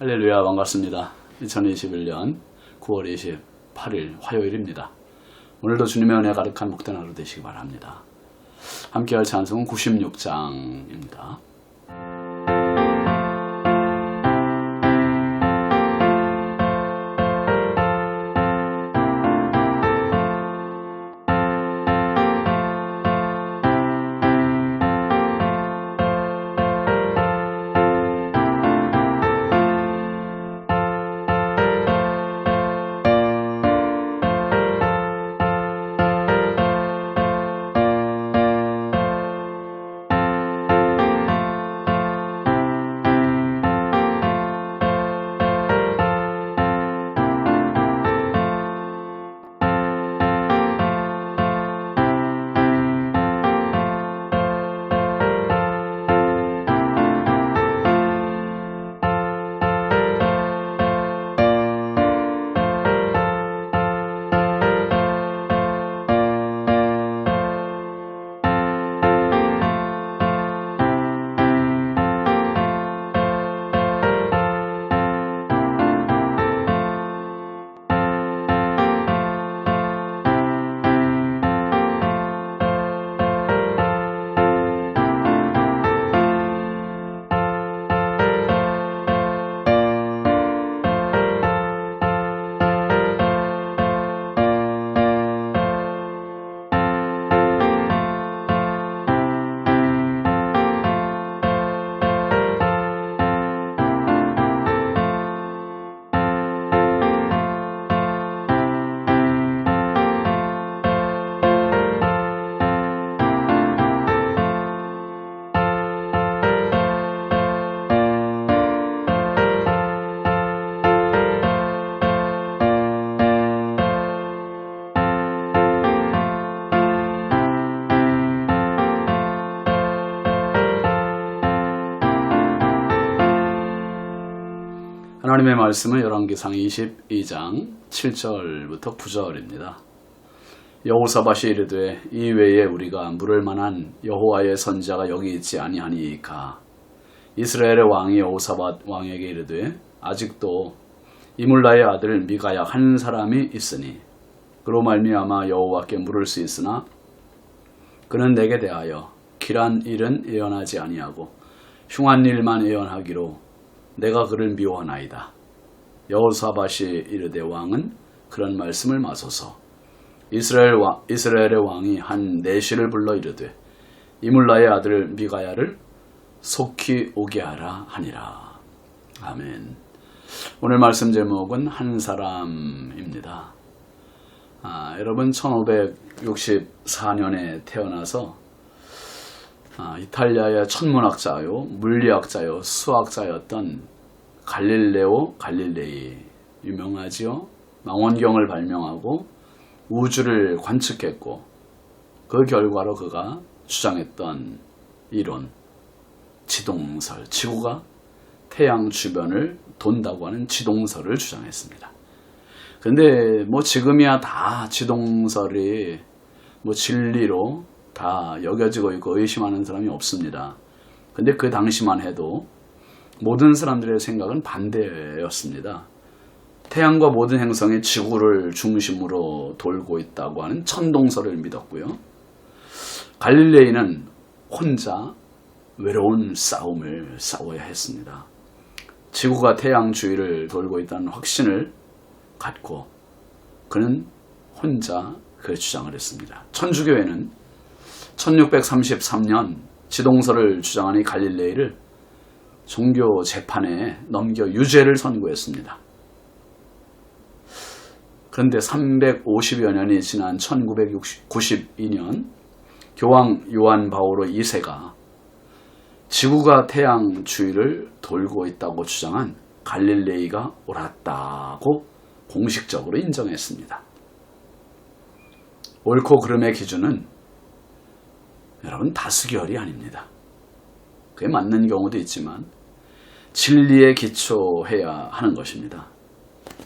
할렐루야 반갑습니다. 2021년 9월 28일 화요일입니다. 오늘도 주님의 은혜 가득한 복된 하루 되시기 바랍니다. 함께할 찬송은 96장입니다. 하나님의 말씀은 열왕기상 22장 7절부터 9절입니다. 여호사밭이 이르되 이 외에 우리가 물을 만한 여호와의 선자가 여기 있지 아니하니까 이스라엘의 왕이 여호사밭 왕에게 이르되 아직도 이물라의 아들 미가야 한 사람이 있으니 그로 말미암아 여호와께 물을 수 있으나 그는 내게 대하여 길한 일은 예언하지 아니하고 흉한 일만 예언하기로 내가 그를 미워하나이다. 여호사밭이 이르되 왕은 그런 말씀을 마소서. 이스라엘 왕, 이스라엘의 왕이 한 내시를 불러 이르되 이물라의 아들 미가야를 속히 오게 하라 하니라. 아멘. 오늘 말씀 제목은 한 사람입니다. 아, 여러분 1564년에 태어나서 아, 이탈리아의 천문학자요, 물리학자요, 수학자였던 갈릴레오 갈릴레이 유명하지요. 망원경을 발명하고 우주를 관측했고 그 결과로 그가 주장했던 이론 지동설, 지구가 태양 주변을 돈다고 하는 지동설을 주장했습니다. 근데 뭐 지금이야 다 지동설이 뭐 진리로 다 여겨지고 있고 의심하는 사람이 없습니다. 근데 그 당시만 해도 모든 사람들의 생각은 반대였습니다. 태양과 모든 행성이 지구를 중심으로 돌고 있다고 하는 천동설을 믿었고요. 갈릴레이는 혼자 외로운 싸움을 싸워야 했습니다. 지구가 태양 주위를 돌고 있다는 확신을 갖고 그는 혼자 그 주장을 했습니다. 천주교회는 1633년 지동설을 주장하는 갈릴레이를 종교 재판에 넘겨 유죄를 선고했습니다. 그런데 350여 년이 지난 1992년 교황 요한 바오로 2세가 지구가 태양 주위를 돌고 있다고 주장한 갈릴레이가 옳았다고 공식적으로 인정했습니다. 옳고 그름의 기준은 여러분 다수결이 아닙니다. 그게 맞는 경우도 있지만 진리에 기초해야 하는 것입니다.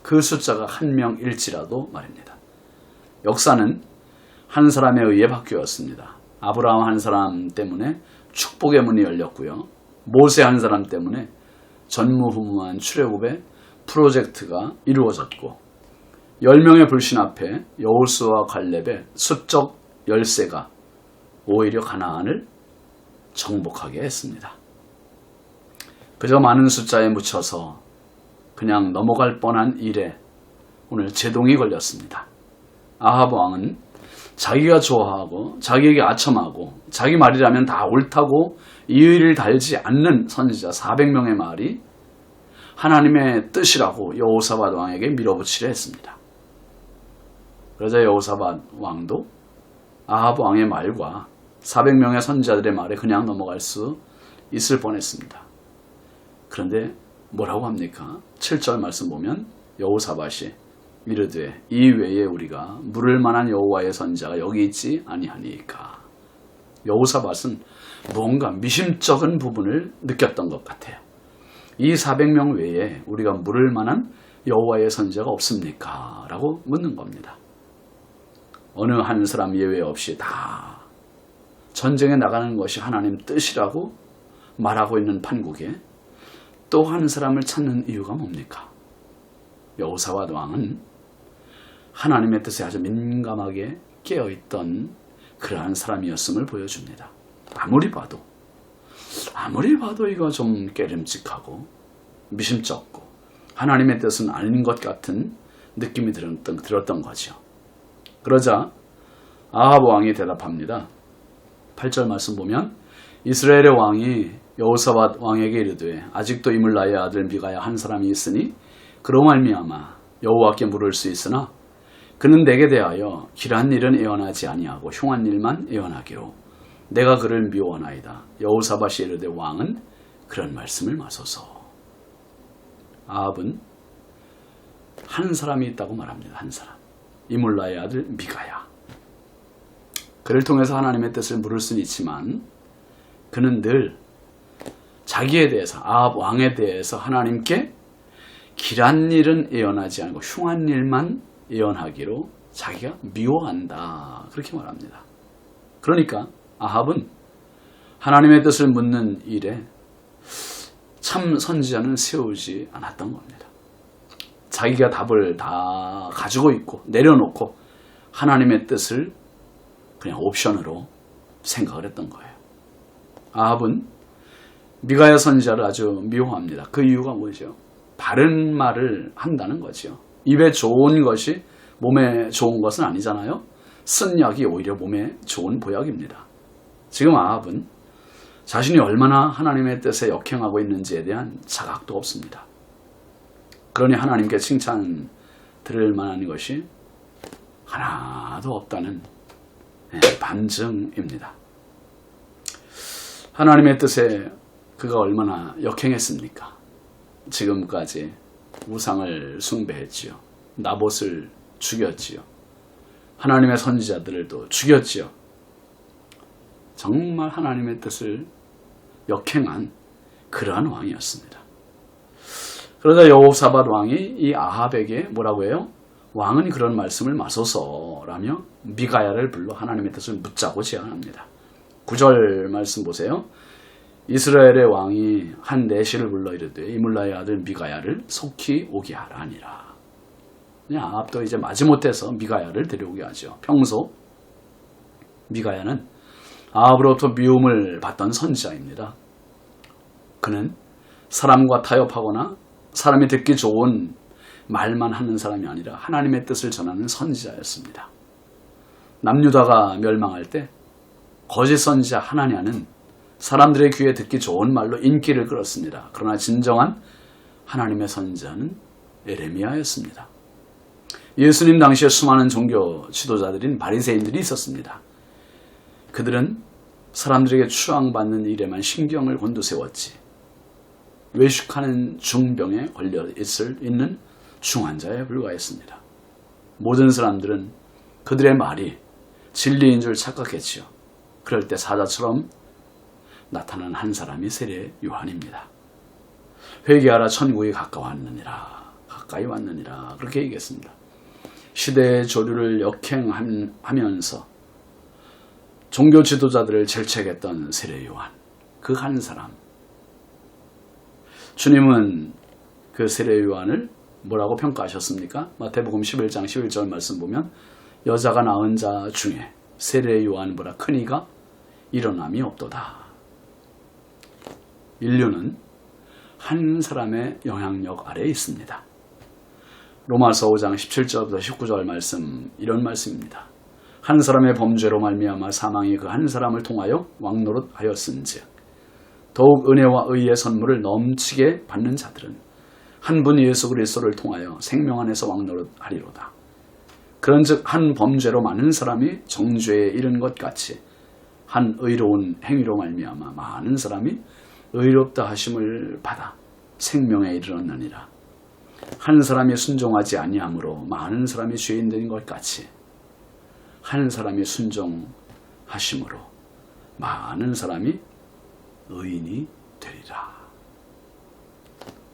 그 숫자가 한 명일지라도 말입니다. 역사는 한 사람에 의해 바뀌었습니다. 아브라함 한 사람 때문에 축복의 문이 열렸고요. 모세 한 사람 때문에 전무후무한 출애굽의 프로젝트가 이루어졌고 10명의 불신 앞에 여호수와 갈렙의 수적 열세가 오히려 가나안을 정복하게 했습니다. 그저 많은 숫자에 묻혀서 그냥 넘어갈 뻔한 일에 오늘 제동이 걸렸습니다. 아합 왕은 자기가 좋아하고 자기에게 아첨하고 자기 말이라면 다 옳다고 이의를 달지 않는 선지자 400명의 말이 하나님의 뜻이라고 여호사밧 왕에게 밀어붙이려 했습니다. 그러자 여호사밧 왕도 아합 왕의 말과 400명의 선지자들의 말에 그냥 넘어갈 수 있을 뻔했습니다. 그런데 뭐라고 합니까? 7절 말씀 보면 여호사밧이 이르되 이 외에 우리가 물을 만한 여호와의 선자가 여기 있지 아니하니까. 여호사밧은 뭔가 미심쩍은 부분을 느꼈던 것 같아요. 이 400명 외에 우리가 물을 만한 여호와의 선자가 없습니까? 라고 묻는 겁니다. 어느 한 사람 예외 없이 다 전쟁에 나가는 것이 하나님 뜻이라고 말하고 있는 판국에 또 한 사람을 찾는 이유가 뭡니까? 여호사밧 왕은 하나님의 뜻에 아주 민감하게 깨어있던 그러한 사람이었음을 보여줍니다. 아무리 봐도 아무리 봐도 이거 좀 깨름직하고 미심쩍고 하나님의 뜻은 아닌 것 같은 느낌이 들었던, 들었던 거죠. 그러자 아합 왕이 대답합니다. 8절 말씀 보면 이스라엘의 왕이 여호사밧 왕에게 이르되 아직도 이물라의 아들 미가야 한 사람이 있으니 그로 말미암아 여호와께 물을 수 있으나 그는 내게 대하여 길한 일은 애원하지 아니하고 흉한 일만 애원하기로 내가 그를 미워하나이다. 여호사밧이 이르되 왕은 그런 말씀을 마소서. 아합은 한 사람이 있다고 말합니다. 한 사람. 이물라의 아들 미가야. 그를 통해서 하나님의 뜻을 물을 수는 있지만 그는 늘 자기에 대해서 아합 왕에 대해서 하나님께 길한 일은 예언하지 않고 흉한 일만 예언하기로 자기가 미워한다. 그렇게 말합니다. 그러니까 아합은 하나님의 뜻을 묻는 일에 참 선지자는 세우지 않았던 겁니다. 자기가 답을 다 가지고 있고 내려놓고 하나님의 뜻을 그냥 옵션으로 생각을 했던 거예요. 아합은 미가야 선지자를 아주 미워합니다. 그 이유가 뭐죠? 바른 말을 한다는 거죠. 입에 좋은 것이 몸에 좋은 것은 아니잖아요. 쓴 약이 오히려 몸에 좋은 보약입니다. 지금 아합은 자신이 얼마나 하나님의 뜻에 역행하고 있는지에 대한 자각도 없습니다. 그러니 하나님께 칭찬 들을 만한 것이 하나도 없다는 예, 반증입니다. 하나님의 뜻에 그가 얼마나 역행했습니까? 지금까지 우상을 숭배했지요. 나봇을 죽였지요. 하나님의 선지자들도 죽였지요. 정말 하나님의 뜻을 역행한 그러한 왕이었습니다. 그러다 여호사밧 왕이 이 아합에게 뭐라고 해요? 왕은 그런 말씀을 마소서라며 미가야를 불러 하나님의 뜻을 묻자고 제안합니다. 9절 말씀 보세요. 이스라엘의 왕이 한 내시를 불러 이르되 이물라의 아들 미가야를 속히 오게 하라니라. 아합도 이제 마지못해서 미가야를 데려오게 하죠. 평소 미가야는 아합으로부터 미움을 받던 선지자입니다. 그는 사람과 타협하거나 사람이 듣기 좋은 말만 하는 사람이 아니라 하나님의 뜻을 전하는 선지자였습니다. 남유다가 멸망할 때 거짓 선지자 하나냐는 사람들의 귀에 듣기 좋은 말로 인기를 끌었습니다. 그러나 진정한 하나님의 선지자는 에레미야였습니다. 예수님 당시에 수많은 종교 지도자들인 바리새인들이 있었습니다. 그들은 사람들에게 추앙받는 일에만 신경을 곤두세웠지 외식하는 중병에 걸려 있을 있는 중환자에 불과했습니다. 모든 사람들은 그들의 말이 진리인 줄 착각했지요. 그럴 때 사자처럼 나타난 한 사람이 세례 요한입니다. 회개하라 천국이 가까웠느니라 가까이 왔느니라 그렇게 얘기했습니다. 시대의 조류를 역행하면서 종교 지도자들을 질책했던 세례 요한 그 한 사람 주님은 그 세례 요한을 뭐라고 평가하셨습니까? 마태복음 11장 11절 말씀 보면 여자가 낳은 자 중에 세례 요한보다 큰 이가 일어남이 없도다. 인류는 한 사람의 영향력 아래에 있습니다. 로마서 5장 17절부터 19절 말씀 이런 말씀입니다. 한 사람의 범죄로 말미암아 사망이 그 한 사람을 통하여 왕노릇하였은즉 더욱 은혜와 의의 선물을 넘치게 받는 자들은 한 분 예수 그리스도를 통하여 생명 안에서 왕노릇 하리로다. 그런즉 한 범죄로 많은 사람이 정죄에 이른 것 같이 한 의로운 행위로 말미암아 많은 사람이 의롭다 하심을 받아 생명에 이르렀느니라. 한 사람이 순종하지 아니함으로 많은 사람이 죄인 된 것 같이 한 사람이 순종하심으로 많은 사람이 의인이 되리라.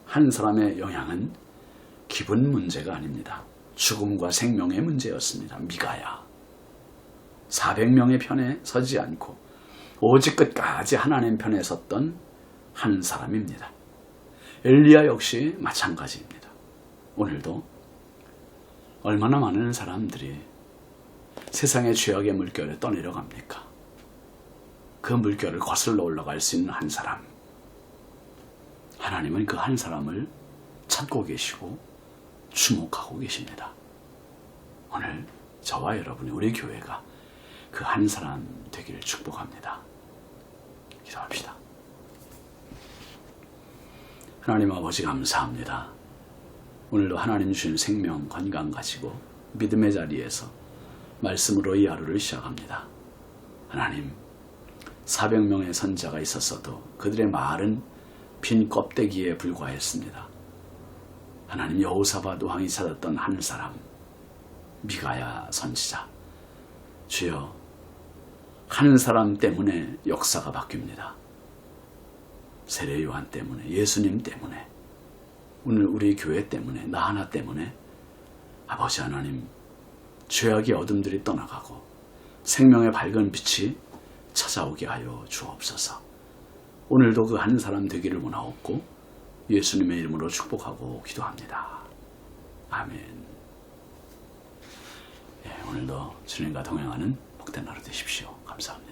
한 사람의 영향은 기분 문제가 아닙니다. 죽음과 생명의 문제였습니다. 미가야. 400명의 편에 서지 않고 오직 끝까지 하나님 편에 섰던 한 사람입니다. 엘리야 역시 마찬가지입니다. 오늘도 얼마나 많은 사람들이 세상의 죄악의 물결에 떠내려 갑니까? 그 물결을 거슬러 올라갈 수 있는 한 사람. 하나님은 그 한 사람을 찾고 계시고 주목하고 계십니다. 오늘 저와 여러분이 우리 교회가 그 한 사람 되기를 축복합니다. 기도합시다. 하나님 아버지 감사합니다. 오늘도 하나님 주신 생명, 건강 가지고 믿음의 자리에서 말씀으로 이 하루를 시작합니다. 하나님, 400명의 선자가 있었어도 그들의 말은 빈 껍데기에 불과했습니다. 하나님 여호사밧 왕이 찾았던 한 사람, 미가야 선지자. 주여, 한 사람 때문에 역사가 바뀝니다. 세례 요한 때문에, 예수님 때문에, 오늘 우리 교회 때문에, 나 하나 때문에 아버지 하나님 죄악의 어둠들이 떠나가고 생명의 밝은 빛이 찾아오게 하여 주옵소서. 오늘도 그 한 사람 되기를 원하옵고 예수님의 이름으로 축복하고 기도합니다. 아멘. 예, 오늘도 주님과 동행하는 복된 하루 되십시오. 감사합니다.